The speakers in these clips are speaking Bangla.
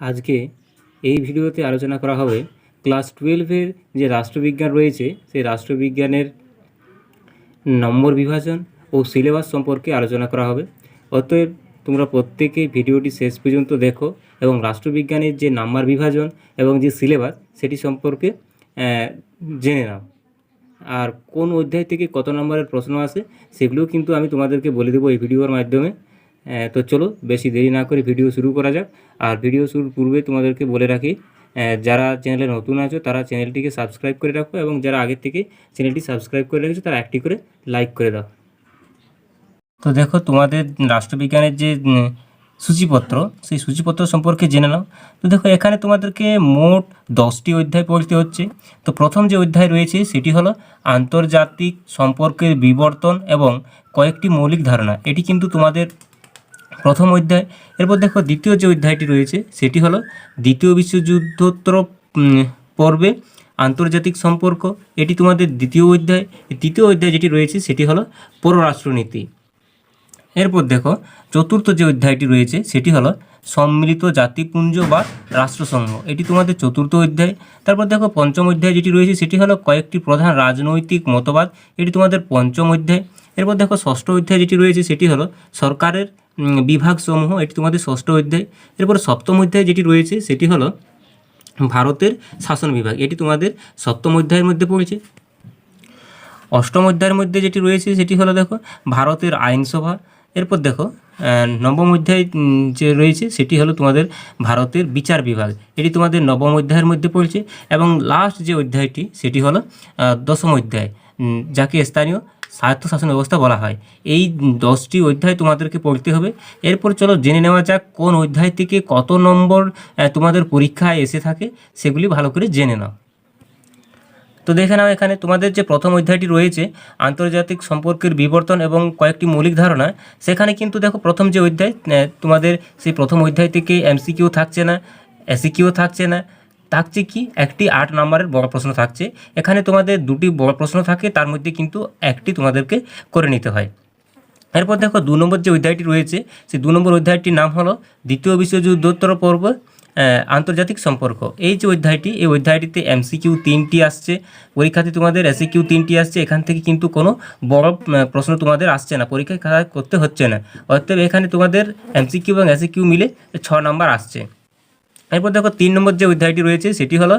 আজকে এই ভিডিওতে আলোচনা করা হবে ক্লাস টুয়েলভের যে রাষ্ট্রবিজ্ঞান রয়েছে, সেই রাষ্ট্রবিজ্ঞানের নম্বর বিভাজন ও সিলেবাস সম্পর্কে আলোচনা করা হবে। অতএব তোমরা প্রত্যেকেই ভিডিওটি শেষ পর্যন্ত দেখো এবং রাষ্ট্রবিজ্ঞানের যে নাম্বার বিভাজন এবং যে সিলেবাস, সেটি সম্পর্কে জেনে নাও। আর কোন অধ্যায় থেকে কত নম্বরের প্রশ্ন আসে, সেগুলোও কিন্তু আমি তোমাদেরকে বলে দেবো এই ভিডিওর মাধ্যমে। তো চলো বেশি দেরি না করে ভিডিও শুরু করা যাক। আর ভিডিও শুরুর পূর্বে তোমাদেরকে বলে রাখি যারা চ্যানেলে নতুন আছো, তারা চ্যানেলটিকে সাবস্ক্রাইব করে রাখো এবং যারা আগের থেকে চ্যানেলটি সাবস্ক্রাইব করে রেখেছো, তারা একটি করে লাইক করে দাও। তো দেখো, তোমাদের রাষ্ট্রবিজ্ঞানের যে সূচিপত্র, সেই সূচিপত্র সম্পর্কে জেনে নাও। তো দেখো, এখানে তোমাদেরকে মোট দশটি অধ্যায় পড়তে হচ্ছে। তো প্রথম যে অধ্যায় রয়েছে, সেটি হলো আন্তর্জাতিক সম্পর্কের বিবর্তন এবং কয়েকটি মৌলিক ধারণা। এটি কিন্তু তোমাদের প্রথম অধ্যায়। এরপর দেখো দ্বিতীয় যে অধ্যায়টি রয়েছে, সেটি হলো দ্বিতীয় বিশ্বযুদ্ধোত্তর পর্বে আন্তর্জাতিক সম্পর্ক। এটি তোমাদের দ্বিতীয় অধ্যায়। তৃতীয় অধ্যায় যেটি রয়েছে, সেটি হলো পররাষ্ট্রনীতি। এরপর দেখো চতুর্থ যে অধ্যায়টি রয়েছে, সেটি হলো সম্মিলিত জাতিপুঞ্জ বা রাষ্ট্রসংঘ। এটি তোমাদের চতুর্থ অধ্যায়। তারপর দেখো পঞ্চম অধ্যায় যেটি রয়েছে, সেটি হলো কয়েকটি প্রধান রাজনৈতিক মতবাদ। এটি তোমাদের পঞ্চম অধ্যায়। এরপর দেখো ষষ্ঠ অধ্যায় যেটি রয়েছে, সেটি হলো সরকারের বিভাগসমূহ, এটি তোমাদের ষষ্ঠ অধ্যায়। এরপর সপ্তম অধ্যায় যেটি রয়েছে, সেটি হলো ভারতের শাসন বিভাগ। এটি তোমাদের সপ্তম অধ্যায়ের মধ্যে পড়েছে। অষ্টম অধ্যায়ের মধ্যে যেটি রয়েছে, সেটি হলো দেখো, ভারতের আইনসভা। এরপর দেখো নবম অধ্যায় যে রয়েছে, সেটি হলো তোমাদের ভারতের বিচার বিভাগ। এটি তোমাদের নবম অধ্যায়ের মধ্যে পড়ছে। এবং লাস্ট যে অধ্যায়টি, সেটি হলো দশম অধ্যায়। যাকে স্থানীয় স্বায়ত্তশাসন ব্যবস্থা বলা হয়। এই দশটি অধ্যায় তোমাদেরকে পড়তে হবে। এরপর চলো জেনে নেওয়া যাক কোন অধ্যায় থেকে কত নম্বর তোমাদের পরীক্ষায় এসে থাকে, সেগুলি ভালো করে জেনে নাও। তো দেখে নাও এখানে তোমাদের যে প্রথম অধ্যায়টি রয়েছে, আন্তর্জাতিক সম্পর্কের বিবর্তন এবং কয়েকটি মৌলিক ধারণা, সেখানে কিন্তু দেখো প্রথম যে অধ্যায় তোমাদের সেই প্রথম অধ্যায় থেকে এমসিকিউ থাকছে না এসিকিউ থাকছে না থাকছে কি? একটি আট নম্বরের বড় প্রশ্ন থাকছে। এখানে তোমাদের দুটি বড় প্রশ্ন থাকে, তার মধ্যে কিন্তু একটি তোমাদেরকে করে নিতে হয়। এরপর দেখো, দু নম্বর যে অধ্যায়টি রয়েছে সেই দু নম্বর অধ্যায়টির নাম হলো দ্বিতীয় বিশ্বযুদ্ধোত্তর পর্ব আন্তর্জাতিক সম্পর্ক। এই যে অধ্যায়টি, এই অধ্যায়টিতে এমসিকিউ তিনটি আসছে, পরীক্ষাতে তোমাদের এসিকিউ তিনটি আসছে, এখান থেকে কিন্তু কোনো বড় প্রশ্ন তোমাদের আসছে না পরীক্ষায় করতে হচ্ছে না। অতএব এখানে তোমাদের এমসিকিউ এবং এসিকিউ মিলে ছ নম্বর আসছে। এরপর দেখো তিন নম্বর যে অধ্যায়টি রয়েছে, সেটি হলো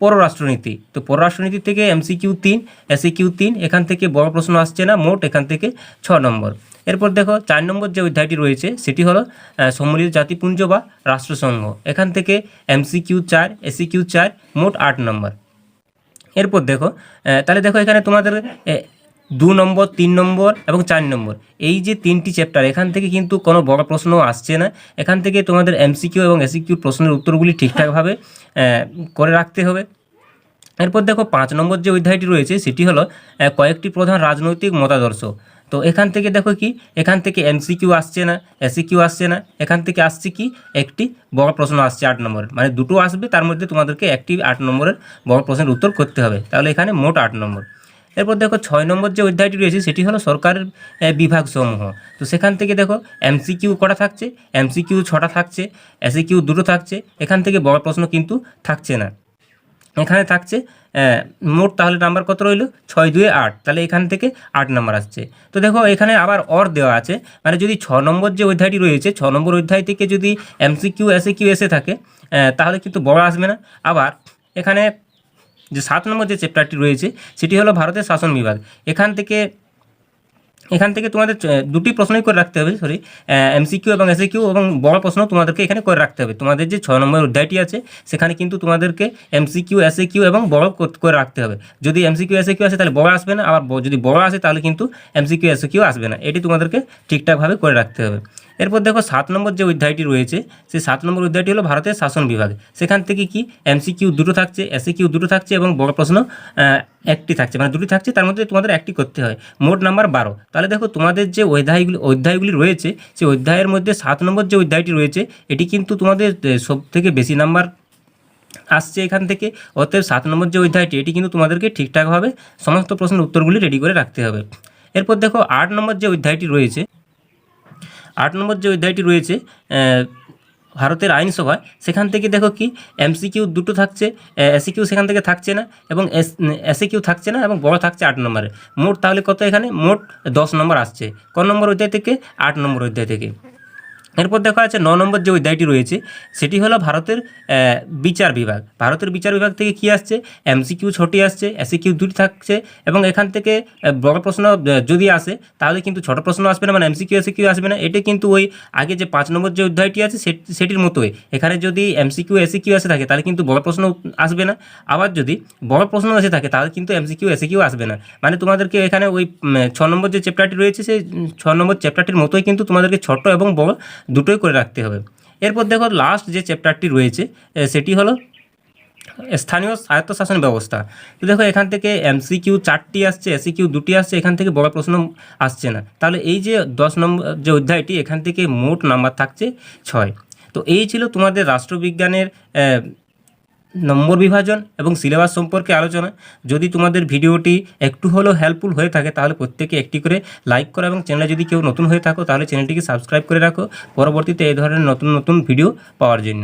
পররাষ্ট্রনীতি। তো পররাষ্ট্রনীতি থেকে এমসিকিউ তিন এসিকিউ তিন, এখান থেকে বড় প্রশ্ন আসছে না, মোট এখান থেকে ছ নম্বর। এরপর দেখো চার নম্বর যে অধ্যায়টি রয়েছে, সেটি হলো সম্মিলিত জাতিপুঞ্জ বা রাষ্ট্রসংঘ। এখান থেকে এমসিকিউ চার এসিকিউ চার, মোট আট নম্বর। এরপর দেখো তাহলে দেখো এখানে তোমাদের দু নম্বর, তিন নম্বর এবং চার নম্বর। এই যে তিনটি চ্যাপ্টার এখান থেকে কিন্তু কোনো বড় প্রশ্ন আসছে না। এখান থেকে তোমাদের এমসিকিউ এবং এসিকিউ প্রশ্নের উত্তরগুলি ঠিকঠাকভাবে করে রাখতে হবে। এরপর দেখো, পাঁচ নম্বর যে অধ্যায়টি রয়েছে, সেটি হলো কয়েকটি প্রধান রাজনৈতিক মতাদর্শ। তো এখান থেকে দেখো কি, এখান থেকে এমসিকিউ আসছে না এসিকিউ আসছে না, এখান থেকে আসছে কি, একটি বড় প্রশ্ন আসছে আট নম্বরের। মানে দুটো আসবে, তার মধ্যে তোমাদেরকে একটি আট নম্বরের বড় প্রশ্নের উত্তর করতে হবে। তাহলে এখানে মোট আট নম্বর। এরপর দেখো ছয় নম্বর যে অধ্যায়টি রয়েছে, সেটি হলো সরকারের বিভাগসমূহ। তো সেখান থেকে দেখো এমসিকিউ কটা থাকছে? এমসিকিউ ছটা থাকছে এসিকিউ দুটো থাকছে, এখান থেকে বড় প্রশ্ন কিন্তু থাকছে না। এখানে থাকছে মোট তাহলে নাম্বার কত রইল? ছয় দুয়ে আট, তাহলে এখান থেকে আট নাম্বার আসছে। তো দেখো এখানে আবার অর দেওয়া আছে মানে যদি ছ নম্বর যে অধ্যায়টি রয়েছে, ছ নম্বর অধ্যায় থেকে যদি এমসিকিউ এসে কিউ এসে থাকে তাহলে কিন্তু বড় আসবে না। আবার এখানে যে সাত নম্বর যে চ্যাপ্টারটি রয়েছে, সেটি হলো ভারতের শাসন বিভাগ এখান থেকে এখান থেকে তোমাদের দুটি প্রশ্নই করে রাখতে হবে সরি এমসিকিউ এবং এসিকিউ এবং বড় প্রশ্ন তোমাদেরকে এখানে করে রাখতে হবে। তোমাদের যে ছয় নম্বর অধ্যায়টি আছে, সেখানে কিন্তু তোমাদেরকে এমসিকিউ এসিকিউ এবং বড় করে রাখতে হবে। যদি এমসিকিউ এসিকিউ আসে, তাহলে বড় আসবে না, আবার যদি বড় আসে, তাহলে কিন্তু এমসিকিউ এসিকিউ আসবে না। এটি তোমাদেরকে ঠিকঠাকভাবে করে রাখতে হবে। এরপর দেখো সাত নম্বর যে অধ্যায়টি রয়েছে, সেই সাত নম্বর অধ্যায়টি হলো ভারতের শাসন বিভাগ। সেখান থেকে কি এমসিকিউ দুটো থাকছে, এসিকিউ দুটো থাকছে এবং বড় প্রশ্ন একটি থাকছে। মানে দুটি থাকছে, তার মধ্যে তোমাদের একটি করতে হয়। মোট নাম্বার বারো। তাহলে দেখো তোমাদের যে অধ্যায়গুলি অধ্যায়গুলি রয়েছে, সেই অধ্যায়ের মধ্যে সাত নম্বর যে অধ্যায়টি রয়েছে, এটি কিন্তু তোমাদের সব থেকে বেশি নাম্বার আসছে এখান থেকে। অতএব সাত নম্বর যে অধ্যায়টি, এটি কিন্তু তোমাদেরকে ঠিকঠাকভাবে সমস্ত প্রশ্নের উত্তরগুলি রেডি করে রাখতে হবে। এরপর দেখো আট নম্বর যে অধ্যায়টি রয়েছে আট নম্বর যে অধ্যায়টি রয়েছে ভারতের আইনসভায়, সেখান থেকে দেখো কি এমসিকিউ দুটো থাকছে এসি কিউ সেখান থেকে থাকছে না এবং এসিকিউ থাকছে না এবং বড় থাকছে আট নম্বরে। মোট তাহলে কত এখানে? মোট দশ নম্বর আসছে। ক নম্বর অধ্যায় থেকে? আট নম্বর অধ্যায় থেকে। এরপর দেখা যাচ্ছে ন নম্বর যে অধ্যায়টি রয়েছে, সেটি হলো ভারতের বিচার বিভাগ। ভারতের বিচার বিভাগ থেকে কি আসছে? এমসিকিউ ছটি আসছে, এসিকিউ দুটি থাকছে এবং এখান থেকে বড় প্রশ্ন যদি আসে, তাহলে কিন্তু ছোট প্রশ্ন আসবে না মানে এমসিকিউ, এসিকিউ আসবে না। এটা কিন্তু ওই আগে যে পাঁচ নম্বর যে অধ্যায়টি আছে সেটির মতোই। এখানে যদি এমসিকিউ, এসিকিউ এসে থাকে, তাহলে কিন্তু বড় প্রশ্ন আসবে না। আবার যদি বড় প্রশ্ন এসে থাকে, তাহলে কিন্তু এমসিকিউ, এসিকিউ আসবে না। মানে তোমাদেরকে এখানে ওই ছ নম্বর যে চ্যাপ্টারটি রয়েছে, সেই ছ নম্বর চ্যাপ্টারটির মতোই কিন্তু তোমাদেরকে ছোট এবং বড় দুটোই করে রাখতে হবে। এরপর দেখো লাস্ট যে চ্যাপ্টারটি রয়েছে সেটি হলো স্থানীয় স্বায়ত্তশাসন ব্যবস্থা। তো দেখো এখান থেকে এমসিকিউ চারটি আসছে এসিকিউ দুটি আসছে, এখান থেকে বড় প্রশ্ন আসছে না। তাহলে এই যে দশ নম্বর যে অধ্যায়টি, এখান থেকে মোট নাম্বার থাকছে ছয়। তো এই ছিল তোমাদের রাষ্ট্রবিজ্ঞানের নম্বর বিভাজন এবং সিলেবাস সম্পর্কে আলোচনা। যদি তোমাদের ভিডিওটি একটু হলেও হেল্পফুল হয়ে থাকে, তাহলে প্রত্যেকে একটি করে লাইক করো এবং চ্যানেলে যদি কেউ নতুন হয়ে থাকো, তাহলে চ্যানেলটিকে সাবস্ক্রাইব করে রাখো। পরবর্তীতে এই ধরনের নতুন নতুন ভিডিও পাওয়ার জন্য।